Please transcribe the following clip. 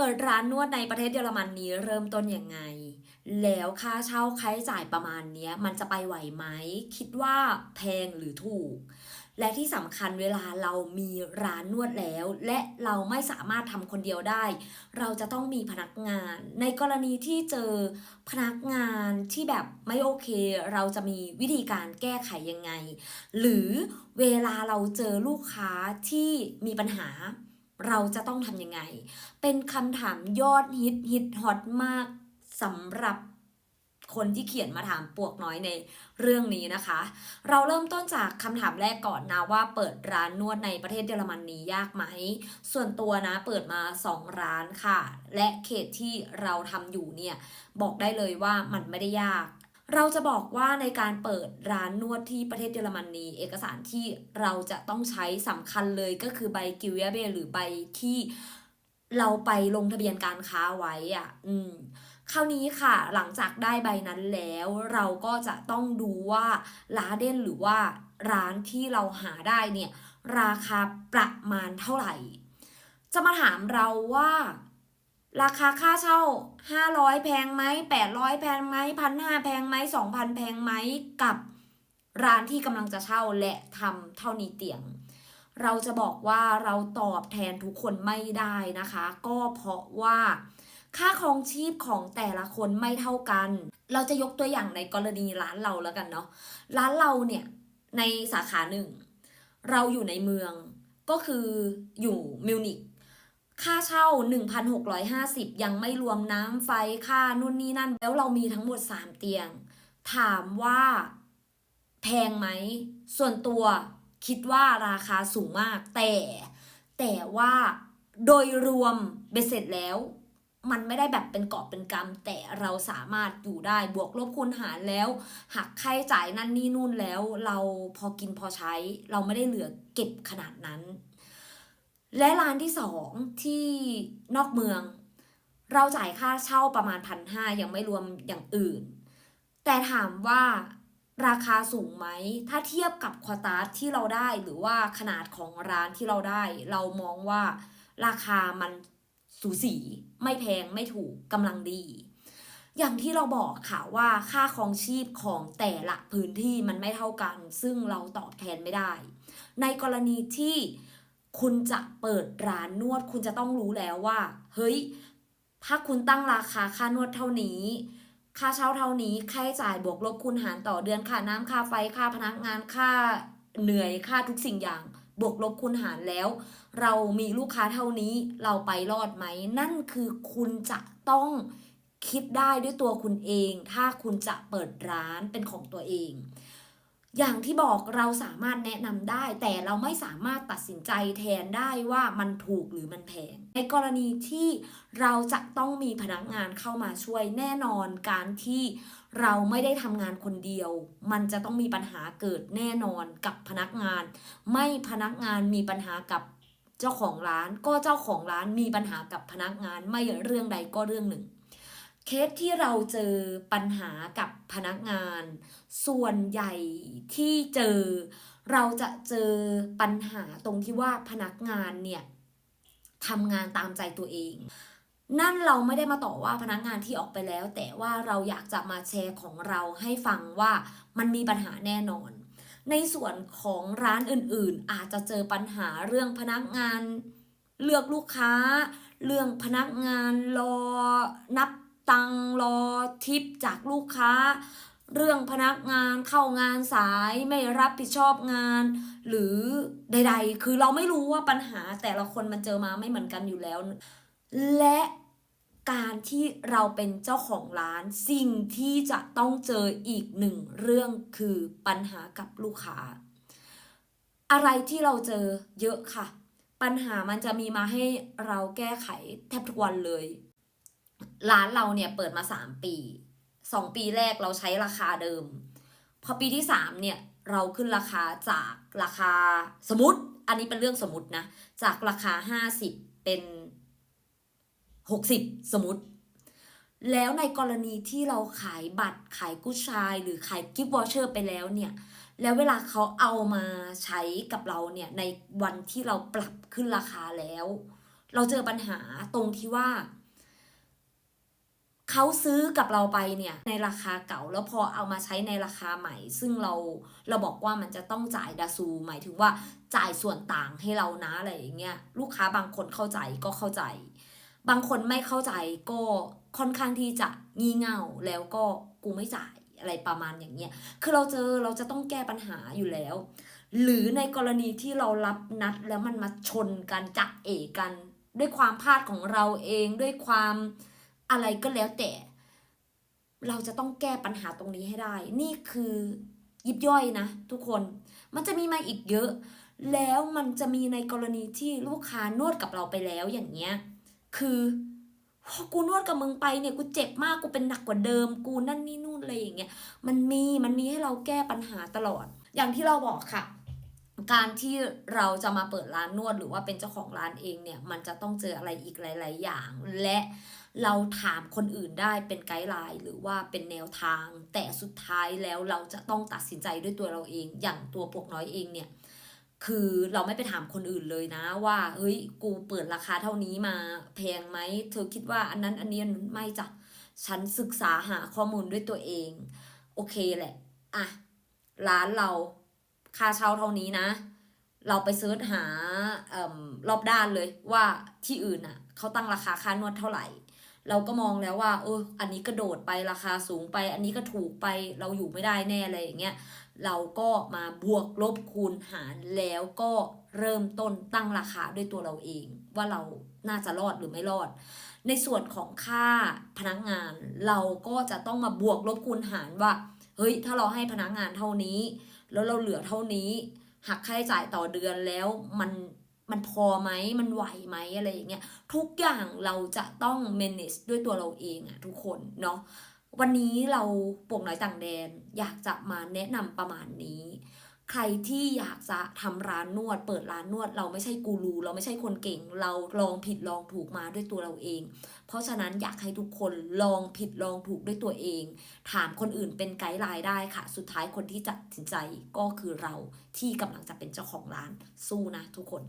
เปิดร้านนวดในประเทศเยอรมันนี้เริ่มต้นยังไง แล้วค่าเช่าค่าใช้จ่ายประมาณนี้มันจะไปไหวไหม คิดว่าแพงหรือถูก และที่สำคัญเวลาเรามีร้านนวดแล้ว และเราไม่สามารถทำคนเดียวได้ เราจะต้องมีพนักงาน ในกรณีที่เจอพนักงานที่แบบไม่โอเค เราจะมีวิธีการแก้ไขยังไง หรือเวลาเราเจอลูกค้าที่มีปัญหา เราจะต้องทำยังไง เป็นคำถามยอดฮิตฮิตฮอตมากสำหรับคนที่เขียนมาถามปวกน้อยในเรื่องนี้นะคะ เราเริ่มต้นจากคำถามแรกก่อนนะว่าเปิดร้านนวดในประเทศเยอรมนนียากไหม ส่วนตัวนะเปิดมา 2 ร้านค่ะ และเขตที่เราทำอยู่เนี่ยบอกได้เลยว่ามันไม่ได้ยาก เราจะบอกว่าในการเปิดร้านนวดที่ประเทศเยอรมนีเอกสารที่เราจะต้องใช้สำคัญเลยก็คือใบกิวเ b เบหรือใบที่เราไปลงทะเบียนการค้าไว้อะ อืม คราวนี้ค่ะ หลังจากได้ใบนั้นแล้ว เราก็จะต้องดูว่าร้านเด่นหรือว่าร้านที่เราหาได้เนี่ย ราคาประมาณเท่าไหร่ จะมาถามเราว่า ราคาค่าเช่า500แพงไหม800แพงไหมพันห้าแพงไหม2,000แพงไหมกับร้านที่กำลังจะเช่าและทำเท่านี้เตียง เราจะบอกว่าเราตอบแทนทุกคนไม่ได้นะคะ ก็เพราะว่าค่าครองชีพของแต่ละคนไม่เท่ากัน เราจะยกตัวอย่างในกรณีร้านเราแล้วกันเนาะร้านเราเนี่ยในสาขาหนึ่ง เราอยู่ในเมืองก็คืออยู่มิวนิก ค่าเช่า 1,650 ยังไม่รวมน้ำไฟค่านู่นนี่นั่น แล้วเรามีทั้งหมด 3 เตียง ถามว่าแพงไหม ส่วนตัวคิดว่าราคาสูงมาก แต่แต่ว่าโดยรวมเบเสร็จแล้ว มันไม่ได้แบบเป็นเกาะเป็นกำแต่เราสามารถอยู่ได้บวกลบคูณหารแล้วหักค่าใช้จ่ายนั่นนี่นู่นแล้ว เราพอกินพอใช้ เราไม่ได้เหลือเก็บขนาดนั้น และร้านที่สองที่นอกเมือง เราจ่ายค่าเช่าประมาณพันห้ายังไม่รวมอย่างอื่น แต่ถามว่าราคาสูงไหม ถ้าเทียบกับควอตาร์ที่เราได้หรือว่าขนาดของร้านที่เราได้ เรามองว่าราคามันสูสี ไม่แพงไม่ถูกกำลังดี อย่างที่เราบอกค่ะว่าค่าครองชีพของแต่ละพื้นที่มันไม่เท่ากัน ซึ่งเราตอบแทนไม่ได้ ในกรณีที่ คุณจะเปิดร้านนวด คุณจะต้องรู้แล้วว่า เฮ้ย ถ้าคุณตั้งราคาค่านวดเท่านี้ ค่าเช่าเท่านี้ ค่าใช้จ่ายบวกลบคูณหารต่อเดือนค่าน้ำค่าไฟค่าพนักงานค่าเหนื่อยค่าทุกสิ่งอย่าง บวกลบคูณหารแล้ว เรามีลูกค้าเท่านี้เราไปรอดไหม นั่นคือคุณจะต้องคิดได้ด้วยตัวคุณเอง ถ้าคุณจะเปิดร้านเป็นของตัวเอง อย่างที่บอกเราสามารถแนะนำได้ แต่เราไม่สามารถตัดสินใจแทนได้ว่ามันถูกหรือมันแพง ในกรณีที่เราจะต้องมีพนักงานเข้ามาช่วยแน่นอนการที่เราไม่ได้ทำงานคนเดียว มันจะต้องมีปัญหาเกิดแน่นอนกับพนักงาน ไม่พนักงานมีปัญหากับเจ้าของร้าน ก็เจ้าของร้านมีปัญหากับพนักงานไม่เรื่องใดก็เรื่องหนึ่ง เคสที่เราเจอปัญหากับพนักงาน ส่วนใหญ่ที่เจอ เราจะเจอปัญหาตรงที่ว่าพนักงานเนี่ยทำงานตามใจตัวเอง นั่นเราไม่ได้มาต่อว่าพนักงานที่ออกไปแล้ว แต่ว่าเราอยากจะมาแชร์ของเราให้ฟังว่ามันมีปัญหาแน่นอน ในส่วนของร้านอื่นๆ อาจจะเจอปัญหาเรื่องพนักงาน เลือกลูกค้า เรื่องพนักงานรอนับ ตังรอทิปจากลูกค้า เรื่องพนักงานเข้างานสายไม่รับผิดชอบงาน หรือใด ๆ คือเราไม่รู้ว่าปัญหาแต่ละคนมันเจอมาไม่เหมือนกันอยู่แล้ว และการที่เราเป็นเจ้าของร้านสิ่งที่จะต้องเจออีกหนึ่งเรื่องคือปัญหากับลูกค้า อะไรที่เราเจอเยอะค่ะ ปัญหามันจะมีมาให้เราแก้ไขแทบทุกวันเลย ร้านเราเนี่ยเปิดมา3ปี2ปีแรกเราใช้ราคาเดิม พอปีที่3เนี่ยเราขึ้นราคาจากราคาสมมติ อันนี้เป็นเรื่องสมมตินะ จากราคา50เป็น60สมมติ แล้วในกรณีที่เราขายบัตรขายกู้ชาย หรือขายกิฟต์วอเชอร์ไปแล้วเนี่ย แล้วเวลาเขาเอามาใช้กับเราเนี่ยในวันที่เราปรับขึ้นราคาแล้ว เราเจอปัญหาตรงที่ว่า เขาซื้อกับเราไปเนี่ยในราคาเก่าแล้วพอเอามาใช้ในราคาใหม่ ซึ่งเราเราบอกว่ามันจะต้องจ่ายดาซู หมายถึงว่าจ่ายส่วนต่างให้เรานะอะไรอย่างเงี้ยลูกค้าบางคนเข้าใจก็เข้าใจ บางคนไม่เข้าใจก็ค่อนข้างที่จะงี่เง่าแล้วก็กูไม่จ่ายอะไรประมาณอย่างเงี้ยคือเราเจอเราจะต้องแก้ปัญหาอยู่แล้ว หรือในกรณีที่เรารับนัดแล้วมันมาชนกันจักเอกัน ด้วยความพลาดของเราเองด้วยความ อะไรก็แล้วแต่ เราจะต้องแก้ปัญหาตรงนี้ให้ได้ นี่คือยิบย่อยนะ ทุกคน มันจะมีมาอีกเยอะ แล้วมันจะมีในกรณีที่ลูกค้านวดกับเราไปแล้วอย่างเงี้ย คือพอกูนวดกับมึงไปเนี่ยกูเจ็บมากกูเป็นหนักกว่าเดิม กูนั่นนี่นู่นอะไรอย่างเงี้ย มันมีมันมีให้เราแก้ปัญหาตลอด อย่างที่เราบอกค่ะ การที่เราจะมาเปิดร้านนวดหรือว่าเป็นเจ้าของร้านเองเนี่ย มันจะต้องเจออะไรอีกหลาย ๆ อย่าง และ เราถามคนอื่นได้เป็นไกด์ไลน์หรือว่าเป็นแนวทาง แต่สุดท้ายแล้วเราจะต้องตัดสินใจด้วยตัวเราเอง อย่างตัวปวกน้อยเองเนี่ยคือเราไม่ไปถามคนอื่นเลยนะว่าเฮ้ยกูเปิดราคาเท่านี้มาแพงไหมเธอคิดว่าอันนั้นอันนี้นนไม่จ้ะฉันศึกษาหาข้อมูลด้วยตัวเอง โอเคแหละอะร้านเราค่าเช่าเท่านี้นะ เราไปเซิร์ชหาอรอบด้านเลยว่าที่อื่นอะเขาตั้งราคาค่านวดเท่าไหร่ เราก็มองแล้วว่าเอออันนี้กระโดดไปราคาสูงไป อันนี้ก็ถูกไปเราอยู่ไม่ได้แน่อะไรอย่างเงี้ยเราก็มาบวกลบคูณหารแล้วก็เริ่มต้นตั้งราคาด้วยตัวเราเอง ว่าเราน่าจะรอดหรือไม่รอด ในส่วนของค่าพนักงาน เราก็จะต้องมาบวกลบคูณหารว่าเฮ้ยถ้าเราให้พนักงานเท่านี้ แล้วเราเหลือเท่านี้หักค่าใช้จ่ายต่อเดือนแล้วมัน มันพอไหมมันไหวไหมอะไรอย่างเงี้ยทุกอย่างเราจะต้อง manage ด้วยตัวเราเองอะทุกคนเนาะวันนี้เราปวกน้อยต่างแดน อยากจะมาแนะนำประมาณนี้ ใครที่อยากจะทำร้านนวด เปิดร้านนวด เราไม่ใช่กูรูเราไม่ใช่คนเก่ง เราลองผิดลองถูกมาด้วยตัวเราเอง เพราะฉะนั้นอยากให้ทุกคนลองผิดลองถูกด้วยตัวเอง ถามคนอื่นเป็นไกด์ไลน์ได้ค่ะ สุดท้ายคนที่ตัดสินใจก็คือเราที่กำลังจะเป็นเจ้าของร้านสู้นะทุกคน